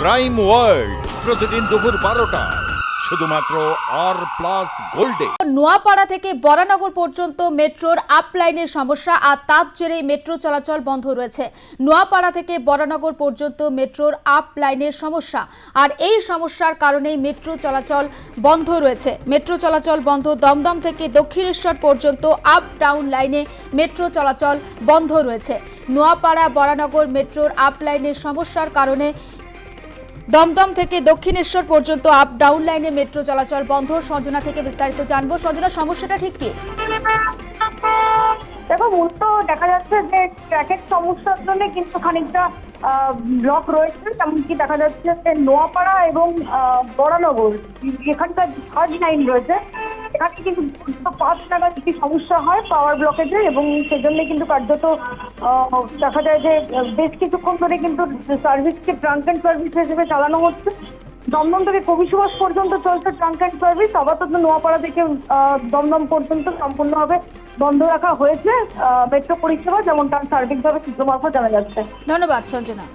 Crime world প্রতিদিন দুপুর বারোটা। শুধুমাত্র আর প্লাস গোল্ডে নোয়াপাড়া থেকে বরানগর পর্যন্ত মেট্রোর আপ লাইনের সমস্যা আর তার জেরেই মেট্রো চলাচল বন্ধ রয়েছে। নোয়াপাড়া থেকে বরানগর পর্যন্ত মেট্রোর আপ লাইনের সমস্যা আর এই সমস্যার কারণেই মেট্রো চলাচল বন্ধ রয়েছে। মেট্রো চলাচল বন্ধ দমদম থেকে দক্ষিণেশ্বর পর্যন্ত আপ ডাউন লাইনে মেট্রো চলাচল বন্ধ রয়েছে। নোয়াপাড়া বরানগর মেট্রোর আপ লাইনের সমস্যার কারণে দমদম থেকে দক্ষিণেশ্বর পর্যন্ত আপ ডাউন লাইনে মেট্রো চলাচল বন্ধ। সজনা থেকে বিস্তারিত জানব। সঞ্জনা সমস্যাটা ঠিক কি? দেখো, মূলত দেখা যাচ্ছে যে ট্র্যাকের সমস্যার জন্য কিন্তু খানিকটা ব্লক রয়েছে। এমনকি দেখা যাচ্ছে যে নোয়াপাড়া এবং বড়ানগর, এখানকার থার্ড লাইন রয়েছে। এখানে কিন্তু পাঁচ নাগাদ একটি সমস্যা হয় পাওয়ার ব্লকেজে এবং সেজন্য কিন্তু কার্যত দেখা যায় যে, বেশ কিছুক্ষণ ধরে কিন্তু সার্ভিসকে ট্রাঙ্ক অ্যান্ড সার্ভিস হিসেবে চালানো হচ্ছে। দমদম থেকে কবি সুভাষ পর্যন্ত চলছে ট্রাঙ্ক অ্যান্ড সার্ভিস আপাতত নোয়াপাড়া থেকে দমদম পর্যন্ত সম্পূর্ণভাবে বন্ধ রাখা হয়েছে মেট্রো পরিষেবা যেমন তার সার্বিকভাবে সূত্র মারফত জানা যাচ্ছে। ধন্যবাদ, সঞ্জনা।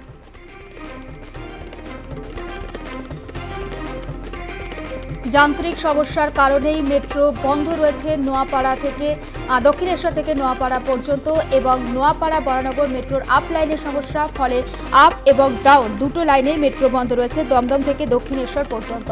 যান্ত্রিক সমস্যার কারণেই মেট্রো বন্ধ রয়েছে নোয়াপাড়া থেকে দক্ষিণেশ্বর থেকে নোয়াপাড়া পর্যন্ত এবং নোয়াপাড়া বরানগর মেট্রোর আপ লাইনের সমস্যা, ফলে আপ এবং ডাউন দুটো লাইনেই মেট্রো বন্ধ রয়েছে দমদম থেকে দক্ষিণেশ্বর পর্যন্ত।